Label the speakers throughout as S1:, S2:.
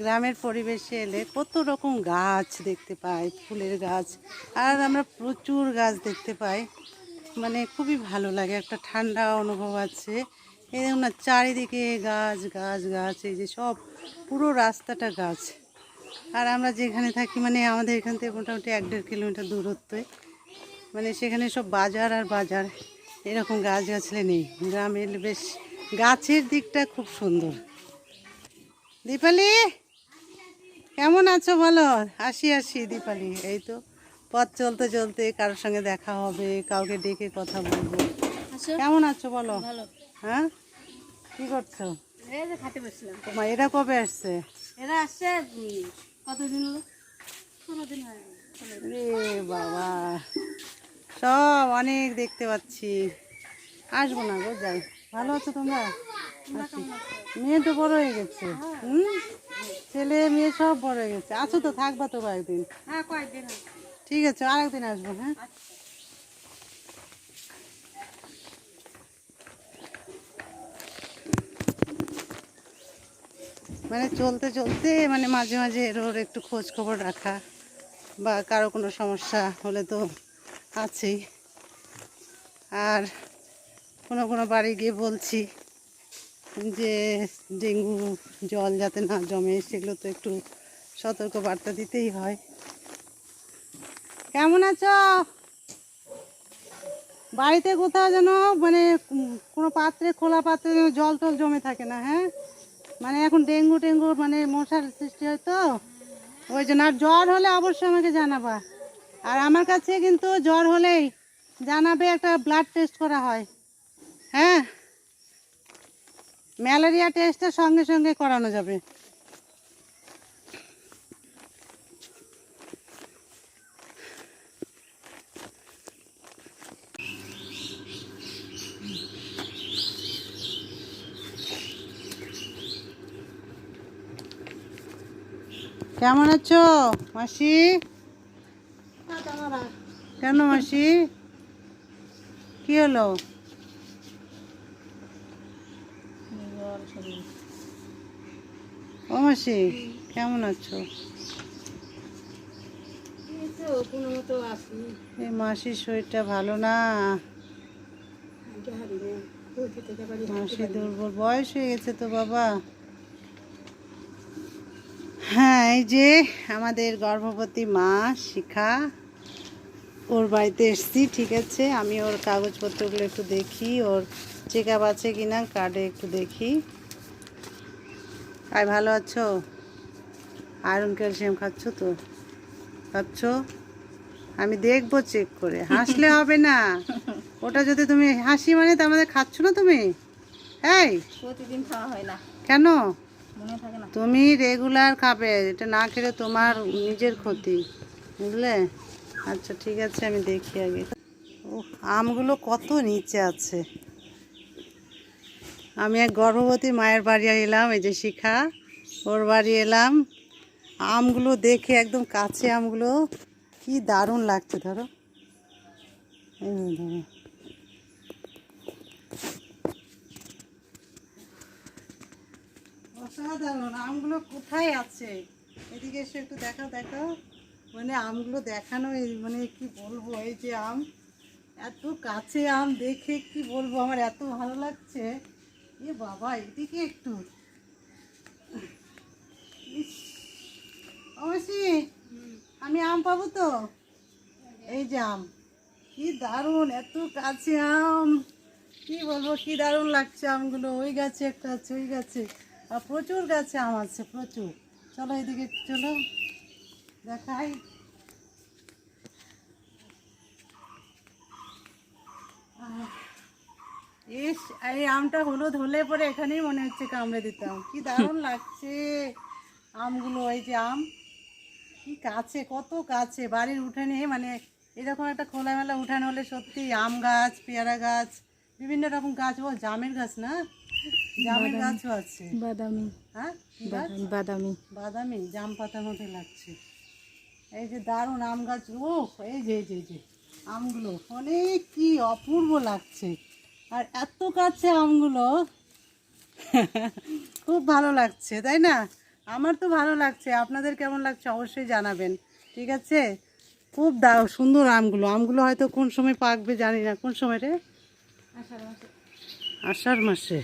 S1: গ্রামের পরিবেশে এলে কত রকম গাছ দেখতে পাই, ফুলের গাছ। আর আমরা প্রচুর গাছ দেখতে পাই। মানে খুবই ভালো লাগে, একটা ঠান্ডা অনুভব আছে। এই না, চারিদিকে গাছ গাছ গাছ, এই যে সব পুরো রাস্তাটা গাছ। আর আমরা যেখানে থাকি মানে আমাদের এখান থেকে মোটামুটি এক দেড় কিলোমিটার দূরত্বে মানে সেখানে সব বাজার আর বাজার, এরকম গাছ গাছলে নেই। গ্রামের বেশ গাছের দিকটা খুব সুন্দর। দীপালি! কেমন আছো বলো? আসি আসি দীপালি। এই তো পথ চলতে চলতে কারোর সঙ্গে দেখা হবে কাউকে ডেকে কথা বলব। কেমন আছো বলো? হ্যাঁ? কি করছ? তোমার এরা কবে আসছে?
S2: এরা আসছে কতদিন হলো? দিন
S1: রে বাবা সব অনেক দেখতে পাচ্ছি। আসব না গো যাই। ভালো আছো তোমরা? মেয়ে তো বড় হয়ে গেছে। হুম? ছেলে মেয়ে সব বড় হয়ে গেছে। আছো তো থাকবা তো কয়েকদিন।
S2: হ্যাঁ কয়েকদিন
S1: ঠিক আছে আরেকদিন আসব হ্যাঁ? মানে চলতে চলতে মানে মাঝে মাঝে এর ওর একটু খোঁজ খবর রাখা বা কারও কোনো সমস্যা হলে তো আছেই। আর কোনো কোনো বাড়ি গিয়ে বলছি যে ডেঙ্গু জল যাতে না জমে, সেগুলো তো একটু সতর্ক বার্তা দিতেই হয়। কেমন আছো? বাড়িতে কোথাও যেন মানে কোনো পাত্রে, খোলা পাত্রে যেন জল টল জমে থাকে না হ্যাঁ? মানে এখন ডেঙ্গু টেঙ্গু মানে মশার সৃষ্টি হয় তো। ওই জন্য আর জ্বর হলে অবশ্যই আমাকে জানাবা। আর আমার কাছে কিন্তু জ্বর হলেই জানাবে একটা ব্লাড টেস্ট করা হয় হ্যাঁ? ম্যালেরিয়া টেস্টটা সঙ্গে সঙ্গে করানো যাবে। কেমন আছো মাসি? কেন মাসি? কি হলো ও মাসি কেমন আছো?
S2: এই
S1: মাসির শরীরটা ভালো না? মাসি দুর্বল বয়স হয়ে গেছে তো বাবা। হ্যাঁ এই যে আমাদের গর্ভবতী মা শিখা ওর বাড়িতে এসছি ঠিক আছে? আমি ওর কাগজপত্রগুলো একটু দেখি ওর চেক আপ আছে কিনা কার্ডে একটু দেখি। আর ভালো আছো? আয়রন ক্যালসিয়াম খাচ্ছ তো? খাচ্ছ আমি দেখব চেক করে। হাসলে হবে না। ওটা যদি তুমি হাসি মানে তার মধ্যে খাচ্ছ না তুমি? এই!
S2: প্রতিদিন খাওয়া হয় না।
S1: কেন? তুমি রেগুলার খাবে। এটা না খেলে তোমার নিজের ক্ষতি। বুঝলে? আচ্ছা ঠিক আছে আমি দেখি আগে। ও আমগুলো কত নিচে আছে। আমি এক গর্ভবতী মায়ের বাড়ি এলাম, এই যে শিখা, ওর বাড়ি এলাম। আমগুলো দেখে একদম কাছে আমগুলো, কি দারুণ লাগছে, ধরো। ধরো। অসাধারণ, আমগুলো কোথায় আছে? এদিকে এসে, একটু দেখাও দেখাও। মানে আমগুলো দেখানো মানে কি বলব, এই যে আম, এত কাছে আম দেখে কি বলব, আমার এত ভালো লাগছে। এ বাবা এদিকে একটু। অবশ্যই আমি আম পাবো তো? এই যে আম। কি দারুণ এত কাছে আম। কি বলব কি দারুণ লাগছে আমগুলো। ওই গাছে একটা আছে ওই গাছে। আর প্রচুর গাছে আম আছে প্রচুর। চলো এদিকে চলো দেখাই। আহ, ইস এই আমটা হলুদ হলে পরে এখানেই মনে হচ্ছে কামড়ে দিতাম। কি দারুণ লাগছে আমগুলো ওই যে আম। কি কাছে কত কাছে বাড়ির উঠানে মানে এরকম একটা খোলামেলা উঠান হলে সত্যি আম গাছ পেয়ারা গাছ বিভিন্ন রকম গাছ ও জামের গাছ না? জামের গাছও আছে।
S2: বাদামি।
S1: হ্যাঁ
S2: বাদামি
S1: বাদামি। জাম পাতার মতো লাগছে। এই যে দারুণ আম গাছ ও এই যে এই যে এই যে আমগুলো অনেক কি অপূর্ব লাগছে। আর এত কাছে আমগুলো, খুব ভালো লাগছে, তাই না? আমার তো ভালো লাগছে, আপনাদের কেমন লাগছে অবশ্যই জানাবেন, ঠিক আছে? খুব সুন্দর আমগুলো আমগুলো হয়তো কোন সময় পাকবে জানি না, কোন সময় রে?
S2: আষাঢ় মাসে।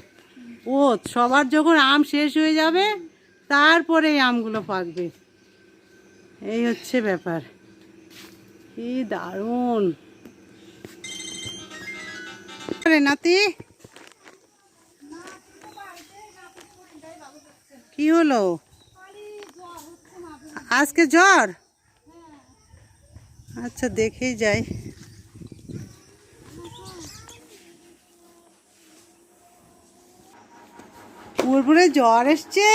S1: ও, সবার যখন আম শেষ হয়ে যাবে, তারপরে আমগুলো পাকবে। এই হচ্ছে ব্যাপার। কি দারুণ! রে নাতি। কি হলো? আজকে জ্বর? আচ্ছা দেখেই যাই। পুরপুরে জ্বর এসছে।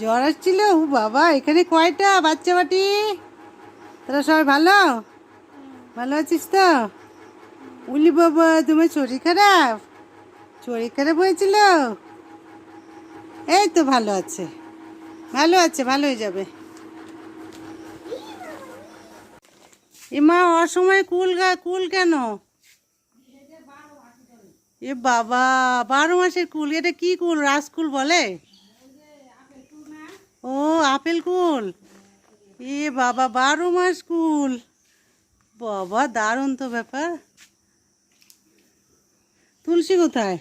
S1: জ্বর আসছিল ও বাবা, এখানে কয়টা বাচ্চা বাটি? তোরা সবাই ভালো? ভালো আছিস তো? উলি বাবা তোমার শরীর খারাপ? শরীর খারাপ হয়েছিল? এই তো ভালো আছে। ভালো আছে ভালো হয়ে যাবে এমা অসময়ে কুল গা, কুল কেন? এ বাবা, বারো মাসের কুল, এটা কি কুল? রাজকুল বলে? ও, আপেল কুল। এ বাবা, বারো মাস কুল। বাবা, দারুণ তো ব্যাপার। তুলসী কোথায়?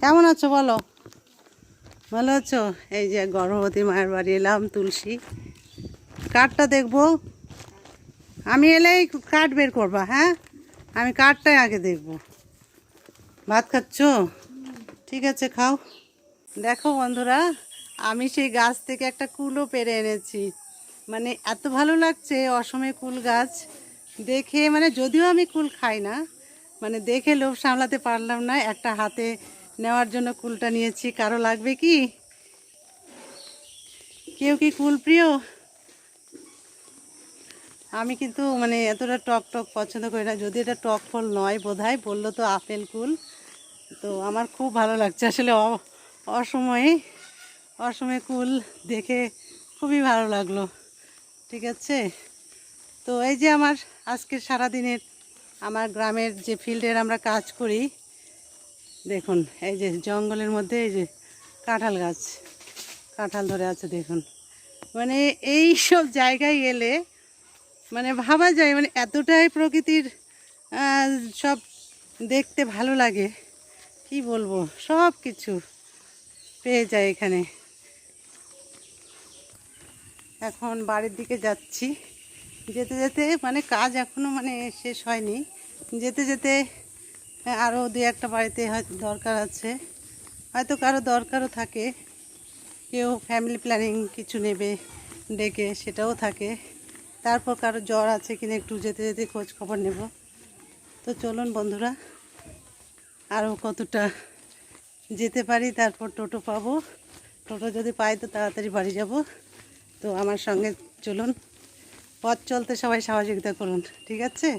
S1: কেমন আছো বলো? ভালো আছো? এই যে গর্ভবতী মায়ের বাড়ি এলাম, তুলসী। কাঠটা দেখব। আমি এলেই কাঠ বের করবা হ্যাঁ? আমি কাঠটাই আগে দেখব। ভাত খাচ্ছ? ঠিক আছে, খাও। দেখো বন্ধুরা, আমি সেই গাছ থেকে একটা কুলও পেরে এনেছি। মানে এত ভালো লাগছে অসময়ে কুল গাছ। দেখে মানে যদিও আমি কুল খাই না মানে দেখে লোভ সামলাতে পারলাম না, একটা হাতে নেওয়ার জন্য কুলটা নিয়েছি। কারও লাগবে কি? কেউ কি কুল প্রিয়? আমি কিন্তু মানে এতটা টক টক পছন্দ করি না। যদি এটা টক ফল নয় বোধ হয় বলল তো আপেল কুল। তো আমার খুব ভালো লাগছে। আসলে অসময়ে অসময়ে কুল দেখে খুবই ভালো লাগল। ঠিক আছে? তো এই যে আমার আজকের সারাদিনের আমার গ্রামের যে ফিল্ডের আমরা কাজ করি, দেখুন, এই যে জঙ্গলের মধ্যে এই যে কাঁঠাল গাছ, কাঁঠাল ধরে আছে, দেখুন। মানে এই সব জায়গায় গেলে মানে ভাবা যায় মানে এতটাই প্রকৃতির সব দেখতে ভালো লাগে। কি বলব? সব কিছু পেয়ে যায় এখানে। এখন বাড়ির দিকে যাচ্ছি। যেতে যেতে মানে কাজ এখনও মানে শেষ হয়নি। যেতে যেতে আরও দু একটা বাড়িতে দরকার আছে। হয়তো কারও দরকারও থাকে। কেউ ফ্যামিলি প্ল্যানিং কিছু নেবে, ডেকে সেটাও থাকে। তারপর কারও জ্বর আছে কিনা একটু যেতে যেতে খোঁজ খবর নেব। তো চলুন বন্ধুরা আরও কতটা যেতে পারি, তারপর টোটো পাবো। টোটো যদি পাই তো তাড়াতাড়ি বাড়ি যাব। তো আমার সঙ্গে চলুন। পথ চলতে সবাই সহযোগিতা করুন, ঠিক আছে?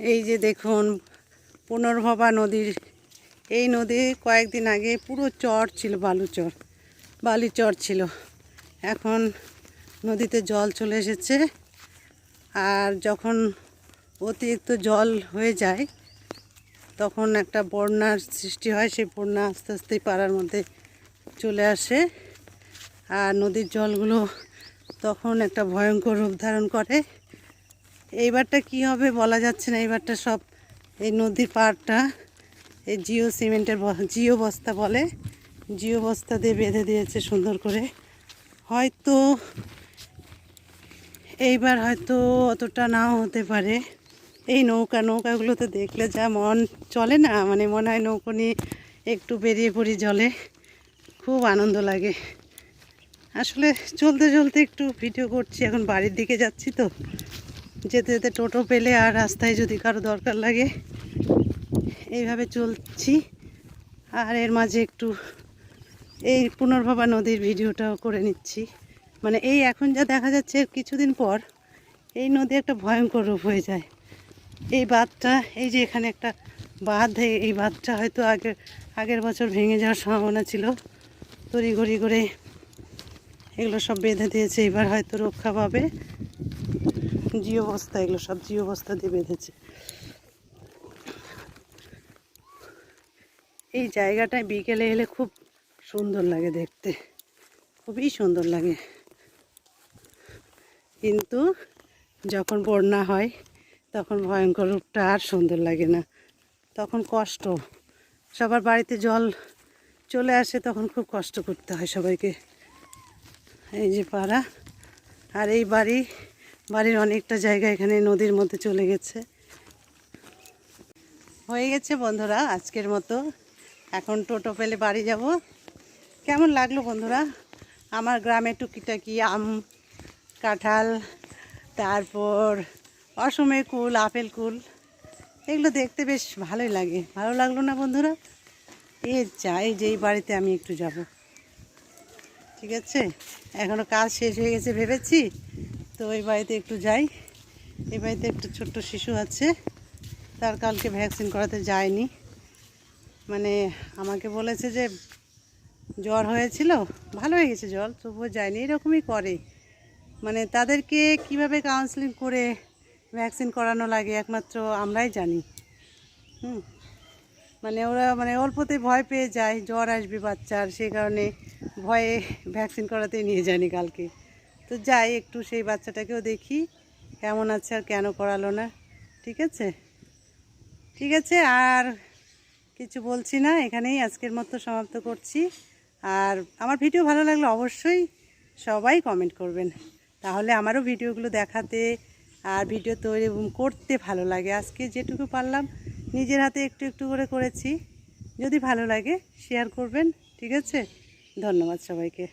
S1: এই যে দেখুন, পুনর্ভবা নদীর, এই নদী কয়েকদিন আগে পুরো চর ছিল, বালু চর, বালি চর ছিল। এখন নদীতে জল চলে এসেছে, আর যখন অতিরিক্ত জল হয়ে যায়, তখন একটা বন্যার সৃষ্টি হয়, সেই বন্যা আস্তে আস্তে পাড়ার মধ্যে চলে আসে। আর নদীর জলগুলো তখন একটা ভয়ঙ্কর রূপ ধারণ করে। এইবারটা কি হবে বলা যাচ্ছে না, এইবারটা সব এই নদীর পাড়টা, এই জিও সিমেন্টের জিও বস্তা বলে, জিও বস্তা দিয়ে বেঁধে দিয়েছে সুন্দর করে। হয়তো এইবার হয়তো অতটা নাও হতে পারে। এই নৌকা, নৌকাগুলোতে দেখলে যা মন চলে না মানে মনে হয় নৌকো নিয়ে একটু বেরিয়ে পড়ি জলে। খুব আনন্দ লাগে। আসলে চলতে চলতে একটু ভিডিও করছি, এখন বাড়ির দিকে যাচ্ছি তো। যেতে যেতে টোটো পেলে আর রাস্তায় যদি কারও দরকার লাগে, এইভাবে চলছি। আর এর মাঝে একটু এই পুনর্ভবা নদীর ভিডিওটাও করে নিচ্ছি। মানে এই এখন যা দেখা যাচ্ছে, কিছুদিন পর এই নদী একটা ভয়ঙ্কর রূপ হয়ে যায়। এই বাঁধটা, এই যে এখানে একটা বাঁধ, এই- এই বাঁধটা হয়তো আগের আগের বছর ভেঙে যাওয়ার সম্ভাবনা ছিল। তড়িঘড়ি করে এগুলো সব বেঁধে দিয়েছে, এবার হয়তো রক্ষা পাবে। জিও বস্তা এগুলো সব জিও বস্তা দিয়ে বেঁধেছে। এই জায়গাটায় বিকেলে এলে খুব সুন্দর লাগে দেখতে। খুবই সুন্দর লাগে। কিন্তু যখন বন্যা হয়, তখন ভয়ঙ্কর রূপটা আর সুন্দর লাগে না। তখন কষ্ট। সবার বাড়িতে জল চলে আসে, তখন খুব কষ্ট করতে হয় সবাইকে। এই যে পাড়া। আর এই বাড়ি, বাড়ির অনেকটা জায়গা এখানে নদীর মধ্যে চলে গেছে। হয়ে গেছে বন্ধুরা আজকের মতো। এখন টোটো পেলে বাড়ি যাব। কেমন লাগল বন্ধুরা? আমার গ্রামে টুকিটাকি, আম, কাঁঠাল, তারপর অসমের কুল, আপেল কুল, এগুলো দেখতে বেশ ভালোই লাগে। ভালো লাগল না বন্ধুরা? এ চাই যে এই বাড়িতে আমি একটু যাব। ঠিক আছে? এখনও কাজ শেষ হয়ে গেছে ভেবেছি। তো ওই বাড়িতে একটু যাই। এই বাড়িতে একটু ছোট্ট শিশু আছে। তার কালকে ভ্যাকসিন করাতে যায়নি। মানে আমাকে বলেছে যে জ্বর হয়েছিল। ভালো হয়ে গেছে জ্বর, তবুও যায়নি। এরকমই করে। মানে তাদেরকে কীভাবে কাউন্সিলিং করে ভ্যাকসিন করানো লাগে একমাত্র আমরাই জানি। হুম? মানে ওরা মানে অল্পতে ভয় পেয়ে যায়। জ্বর আসবে বাচ্চার, সেই কারণে ভয়ে ভ্যাকসিন করাতেই নিয়ে যায়নি কালকে। তো যাই, একটু সেই বাচ্চাটাকেও দেখি, কেমন আছে আর কেন করালো না। ঠিক আছে? ঠিক আছে, আর কিছু বলছি না, এখানেই আজকের মতো সমাপ্ত করছি। আর আমার ভিডিও ভালো লাগলে অবশ্যই সবাই কমেন্ট করবেন। তাহলে আমারও ভিডিওগুলো দেখাতে আর ভিডিও তৈরি করতে ভালো লাগে। আজকে যেটুকু পারলাম, নিজের হাতে একটু একটু করে করেছি। যদি ভালো লাগে শেয়ার করবেন। ঠিক আছে? ধন্যবাদ সবাইকে।